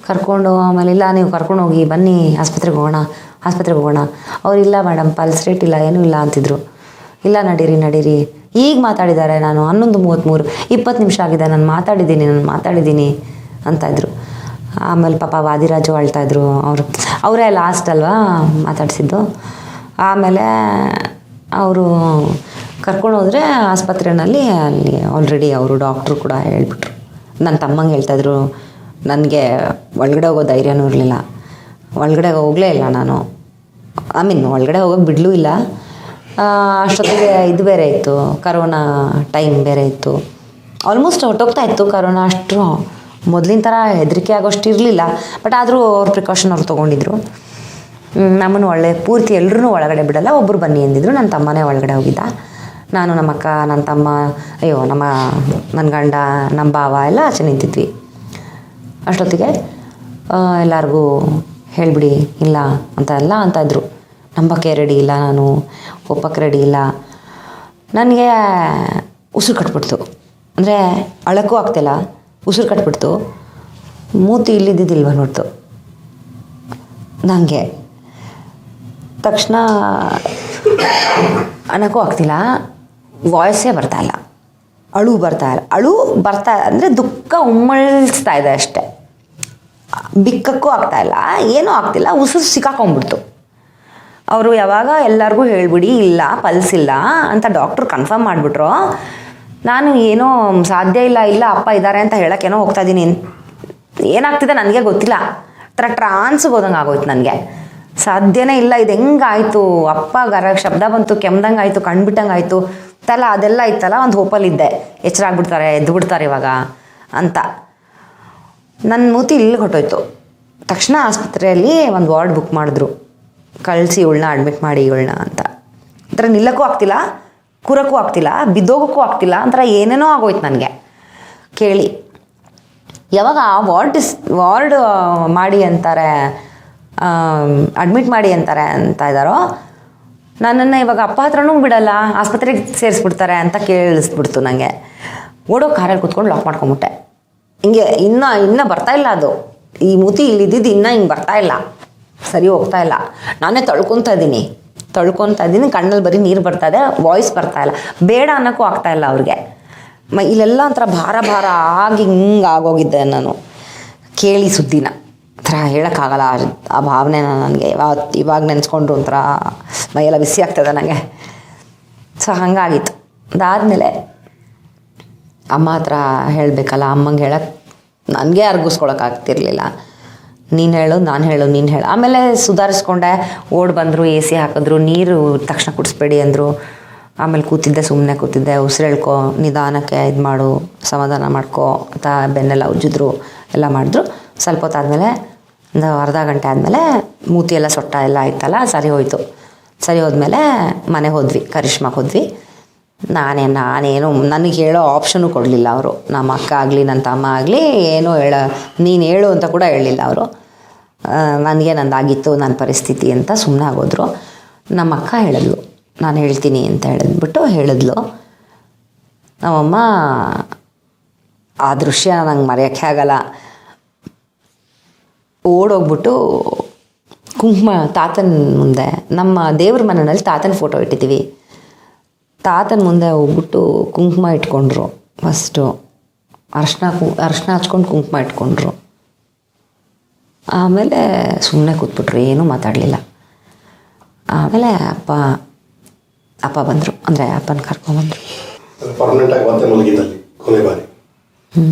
ಕರ್ಕೊಂಡು ಆಮೇಲೆ ಇಲ್ಲ, ನೀವು ಕರ್ಕೊಂಡು ಹೋಗಿ ಬನ್ನಿ, ಆಸ್ಪತ್ರೆಗೆ ಹೋಗೋಣ ಆಸ್ಪತ್ರೆಗೆ ಹೋಗೋಣ. ಅವ್ರು ಇಲ್ಲ, ಮೇಡಮ್ ಪಲ್ಸ್ ರೇಟ್ ಇಲ್ಲ, ಏನೂ ಇಲ್ಲ ಅಂತಿದ್ರು. ಇಲ್ಲ ನಡೀರಿ ನಡೀರಿ. ಈಗ ಮಾತಾಡಿದ್ದಾರೆ ನಾನು, ಹನ್ನೊಂದು ಮೂವತ್ತ್ಮೂರು ಇಪ್ಪತ್ತು ನಿಮಿಷ ಆಗಿದೆ, ನಾನು ಮಾತಾಡಿದ್ದೀನಿ ನಾನು ಮಾತಾಡಿದ್ದೀನಿ ಅಂತ ಇದ್ರು. ಆಮೇಲೆ ಪಾಪ ವಾದಿರಾಜು ಅಳ್ತಾ ಇದ್ರು ಅವರು. ಅವರೇ ಲಾಸ್ಟ್ ಅಲ್ವಾ ಮಾತಾಡಿಸಿದ್ದು. ಆಮೇಲೆ ಅವರು ಕರ್ಕೊಂಡು ಹೋದರೆ ಆಸ್ಪತ್ರೆಯಲ್ಲಿ ಅಲ್ಲಿ ಆಲ್ರೆಡಿ ಅವರು ಡಾಕ್ಟ್ರು ಕೂಡ ಹೇಳ್ಬಿಟ್ರು. ನನ್ನ ತಮ್ಮಂಗೆ ಹೇಳ್ತಾಯಿದ್ರು ನನಗೆ ಒಳಗಡೆ ಹೋಗೋ ಧೈರ್ಯನೂ ಇರಲಿಲ್ಲ. ಒಳಗಡೆ ಹೋಗಲೇ ಇಲ್ಲ ನಾನು. ಐ ಮೀನ್ ಒಳಗಡೆ ಹೋಗೋಕೆ ಬಿಡಲೂ ಇಲ್ಲ. ಅಷ್ಟೊತ್ತಿಗೆ ಇದು ಬೇರೆ ಇತ್ತು. ಕರೋನಾ ಟೈಮ್ ಬೇರೆ ಇತ್ತು. ಆಲ್ಮೋಸ್ಟ್ ಹೊಟ್ಟೋಗ್ತಾ ಇತ್ತು ಕರೋನಾ ಅಷ್ಟು. ಮೊದಲಿನ ಥರ ಹೆದರಿಕೆ ಆಗೋಷ್ಟು ಇರಲಿಲ್ಲ. ಬಟ್ ಆದರೂ ಅವ್ರು ಪ್ರಿಕಾಷನ್ ಅವ್ರು ತೊಗೊಂಡಿದ್ರು. ನಮ್ಮನ್ನು ಒಳ್ಳೆ, ಪೂರ್ತಿ ಎಲ್ಲರೂ ಒಳಗಡೆ ಬಿಡಲ್ಲ. ಒಬ್ಬರು ಬನ್ನಿ ಎಂದಿದ್ರು. ನನ್ನ ತಮ್ಮನೇ ಒಳಗಡೆ ಹೋಗಿದ್ದ. ನಾನು ನಮ್ಮ ಅಕ್ಕ ನನ್ನ ತಮ್ಮ, ಅಯ್ಯೋ, ನಮ್ಮ ನನ್ನ ಗಂಡ ನಮ್ಮ ಭಾವ ಎಲ್ಲ ಆಚೆ ನಿಂತಿದ್ವಿ. ಅಷ್ಟೊತ್ತಿಗೆ ಎಲ್ಲರಿಗೂ ಹೇಳಿಬಿಡಿ, ಇಲ್ಲ ಅಂತ, ಎಲ್ಲ ಅಂತ ಇದ್ರು. ನಂಬಕ್ಕೆ ರೆಡಿ ಇಲ್ಲ ನಾನು, ಒಪ್ಪಕ್ಕೆ ರೆಡಿ ಇಲ್ಲ. ನನಗೆ ಉಸಿರು ಕಟ್ಬಿಡ್ತು. ಅಂದರೆ ಅಳಕ್ಕೂ ಆಗ್ತಿಲ್ಲ, ಉಸಿರು ಕಟ್ಬಿಡ್ತು. ಮೂತಿ ಇಲ್ಲಿದ್ದಿದ್ದಿಲ್ವ ನೋಡ್ತು. ನನಗೆ ತಕ್ಷಣ ಅನ್ನೋಕ್ಕೂ ಆಗ್ತಿಲ್ಲ ವಾಯ್ಸೇ ಬರ್ತಾ ಇಲ್ಲ. ಅಳು ಬರ್ತಾ ಇಲ್ಲ. ಅಳು ಬರ್ತಾ, ಅಂದರೆ ದುಃಖ ಉಮ್ಮಳಿಸ್ತಾ ಇದೆ ಅಷ್ಟೆ. ಬಿಕ್ಕಕ್ಕೂ ಆಗ್ತಾ ಇಲ್ಲ, ಏನೂ ಆಗ್ತಿಲ್ಲ, ಉಸಿರು ಸಿಕ್ಕಾಕೊಂಡ್ಬಿಡ್ತು. ಅವರು ಯಾವಾಗ ಎಲ್ಲರಿಗೂ ಹೇಳ್ಬಿಡಿ, ಇಲ್ಲ ಪಲ್ಸ್ ಇಲ್ಲ ಅಂತ ಡಾಕ್ಟ್ರು ಕನ್ಫರ್ಮ್ ಮಾಡಿಬಿಟ್ರು. ನಾನು ಏನೋ ಸಾಧ್ಯ ಇಲ್ಲ ಇಲ್ಲ, ಅಪ್ಪ ಇದ್ದಾರೆ ಅಂತ ಹೇಳೋಕ್ಕೇನೋ ಹೋಗ್ತಾ ಇದ್ದೀನಿ ಏನಾಗ್ತಿದೆ ನನಗೆ ಗೊತ್ತಿಲ್ಲ. ಥರ ಟ್ರಾನ್ಸ್ ಹೋದಂಗೆ ಆಗೋಯ್ತು ನನಗೆ. ಸಾಧ್ಯನೇ ಇಲ್ಲ, ಇದು ಹೆಂಗಾಯ್ತು? ಅಪ್ಪ ಗರ, ಶಬ್ದ ಬಂತು ಕೆಮ್ದಂಗೆ ಆಯಿತು ಕಣ್ಬಿಟ್ಟಂಗೆ ಆಯಿತು ತಲ ಅದೆಲ್ಲ ಇತ್ತಲ್ಲ, ಒಂದು ಹೋಪಲ್ಲಿದ್ದೆ. ಎಚ್ಚರ ಆಗ್ಬಿಡ್ತಾರೆ, ಎದ್ದು ಬಿಡ್ತಾರೆ ಇವಾಗ ಅಂತ. ನನ್ನ ಮೂತಿ ಇಲ್ಲಿ ಹೊಟ್ಟೋಯ್ತು ತಕ್ಷಣ ಆಸ್ಪತ್ರೆಯಲ್ಲಿ ಒಂದು ವಾರ್ಡ್ ಬುಕ್ ಮಾಡಿದ್ರು. ಕಳಿಸಿ ಇವಳನ್ನ ಅಡ್ಮಿಟ್ ಮಾಡಿ ಇವಳನ್ನ ಅಂತ. ಒಂಥರ ನಿಲ್ಲಕ್ಕೂ ಆಗ್ತಿಲ್ಲ, ಕೂರಕ್ಕೂ ಆಗ್ತಿಲ್ಲ, ಬಿದ್ದೋಗೋಕ್ಕೂ ಆಗ್ತಿಲ್ಲ ಒಂಥರ ಏನೇನೋ ಆಗೋಯ್ತು ನನಗೆ. ಕೇಳಿ. ಯಾವಾಗ ವಾರ್ಡ್ ಡಿಸ್ ವಾರ್ಡ್ ಮಾಡಿ ಅಂತಾರೆ ಅಡ್ಮಿಟ್ ಮಾಡಿ ಅಂತಾರೆ ಅಂತ ಇದ್ದಾರೋ ನನ್ನನ್ನು ಇವಾಗ ಅಪ್ಪ ಹತ್ರನೂ ಬಿಡಲ್ಲ, ಆಸ್ಪತ್ರೆಗೆ ಸೇರಿಸ್ಬಿಡ್ತಾರೆ ಅಂತ ಕೇಳಿಸ್ಬಿಡ್ತು ನನಗೆ ಓಡೋ ಕಾರಲ್ಲಿ ಕುತ್ಕೊಂಡು ಲಾಕ್ ಮಾಡ್ಕೊಂಬಿಟ್ಟೆ. ಹಿಂಗೆ ಇನ್ನೂ ಇನ್ನೂ ಬರ್ತಾ ಇಲ್ಲ ಅದು. ಈ ಮೂತಿ ಇಲ್ಲಿದ್ದಿದ್ದು ಇನ್ನೂ ಹಿಂಗೆ ಬರ್ತಾ ಇಲ್ಲ. ಸರಿ ಹೋಗ್ತಾ ಇಲ್ಲ. ನಾನೇ ತಳ್ಕೊತಾ ಇದ್ದೀನಿ. ತಳ್ಕೊತಾ ಇದ್ದೀನಿ. ಕಣ್ಣಲ್ಲಿ ಬರೀ ನೀರು ಬರ್ತಾ ಇದೆ. ವಾಯ್ಸ್ ಬರ್ತಾ ಇಲ್ಲ. ಬೇಡ ಅನ್ನೋಕ್ಕೂ ಆಗ್ತಾ ಇಲ್ಲ ಅವ್ರಿಗೆ. ಮ, ಇಲ್ಲೆಲ್ಲ ಒಂಥರ ಭಾರ ಭಾರ ಆಗಿ ಹಿಂಗೆ ಆಗೋಗಿದ್ದೆ ನಾನು. ಕೇಳಿ ಸುದ್ದಿನ. ಒಂಥರ ಹೇಳೋಕ್ಕಾಗಲ್ಲ ಆ- ಭಾವನೆ ನನಗೆ. ಇವಾಗ ಇವಾಗ ನೆನೆಸ್ಕೊಂಡ್ರು ಒಂಥರ ಮೈಯೆಲ್ಲ ಬಿಸಿ ಆಗ್ತದೆ ನನಗೆ ಸೊ, ಹಾಗಾಗಿತ್ತು. ಅದಾದಮೇಲೆ ಅಮ್ಮ ಹತ್ರ ಹೇಳಬೇಕಲ್ಲ, ಅಮ್ಮಂಗೆ ಹೇಳಕ್ಕೆ ನನಗೆ ಅರ್ಗಿಸ್ಕೊಳಕ್ಕಾಗ್ತಿರ್ಲಿಲ್ಲ ನೀನು ಹೇಳು, ನಾನು ಹೇಳು, ನೀನು ಹೇಳು. ಆಮೇಲೆ ಸುಧಾರಿಸ್ಕೊಂಡೆ, ಓಡ್ ಬಂದರು ಎ ಸಿ ಹಾಕಿದ್ರು, ನೀರು ತಕ್ಷಣ ಕುಡಿಸ್ಬೇಡಿ ಅಂದರು. ಆಮೇಲೆ ಕೂತಿದ್ದೆ ಸುಮ್ಮನೆ ಕೂತಿದ್ದೆ, ಉಸಿರು ಹೇಳ್ಕೊ, ನಿಧಾನಕ್ಕೆ ಇದು ಮಾಡು, ಸಮಾಧಾನ ಮಾಡ್ಕೊ ಅಂತ ಬೆನ್ನೆಲ್ಲ ಉಜ್ಜಿದ್ರು, ಎಲ್ಲ ಮಾಡಿದ್ರು. ಸ್ವಲ್ಪ ಹೊತ್ತಾದಮೇಲೆ ಒಂದು ಅರ್ಧ ಗಂಟೆ ಆದಮೇಲೆ ಮೂತಿ ಎಲ್ಲ ಸೊಟ್ಟ ಎಲ್ಲ ಆಯ್ತಲ್ಲ, ಸರಿ ಹೋಯ್ತು. ಸರಿ ಹೋದ್ಮೇಲೆ ಮನೆ ಹೋದ್ವಿ, ಕರಿಷ್ಮಾಗೆ ಹೋದ್ವಿ. ನಾನೇ, ನಾನೇನು, ನನಗೆ ಹೇಳೋ ಆಪ್ಷನು ಕೊಡಲಿಲ್ಲ ಅವರು. ನಮ್ಮ ಅಕ್ಕ ಆಗಲಿ, ನನ್ನ ತಮ್ಮ ಆಗಲಿ, ಏನೂ ಹೇಳ, ನೀನು ಹೇಳು ಅಂತ ಕೂಡ ಹೇಳಲಿಲ್ಲ ಅವರು. ನನಗೆ ನಂದಾಗಿತ್ತು ನನ್ನ ಪರಿಸ್ಥಿತಿ ಅಂತ ಸುಮ್ಮನೆ ಆಗೋದ್ರು. ನಮ್ಮ ಅಕ್ಕ ಹೇಳಿದ್ಲು, ನಾನು ಹೇಳ್ತೀನಿ ಅಂತ ಹೇಳಿದ್ಬಿಟ್ಟು ಹೇಳಿದ್ಲು. ನಮ್ಮಮ್ಮ, ಆ ದೃಶ್ಯ ನಂಗೆ ಮರೆಯೋಕ್ಕೆ ಆಗಲ್ಲ. ಓಡೋಗ್ಬಿಟ್ಟು ಕುಂಕುಮ, ತಾತನ ಮುಂದೆ, ನಮ್ಮ ದೇವ್ರ ಮನೆಯಲ್ಲಿ ತಾತನ ಫೋಟೋ ಇಟ್ಟಿದ್ದೀವಿ. ತಾತನ ಮುಂದೆ ಹೋಗ್ಬಿಟ್ಟು ಕುಂಕುಮ ಇಟ್ಕೊಂಡ್ರು. ಫಸ್ಟು ಅರ್ಶಿನ ಕು, ಅರ್ಶಿನ ಹಚ್ಕೊಂಡು ಕುಂಕುಮ ಇಟ್ಕೊಂಡ್ರು. ಆಮೇಲೆ ಸುಮ್ಮನೆ ಕೂತ್ಬಿಟ್ರು ಏನೂ ಮಾತಾಡಲಿಲ್ಲ. ಆಮೇಲೆ ಅಪ್ಪ ಅಪ್ಪ ಬಂದರು ಅಂದರೆ ಅಪ್ಪನ ಕರ್ಕೊಂಬಂದರು ಪರ್ಮನೆಂಟ್ ಆಗಿ ಮತ್ತೆ ಮಲಗಿದ್ದಲ್ಲಿ ಕೊನೆ ಬಾರಿ. ಹ್ಞೂ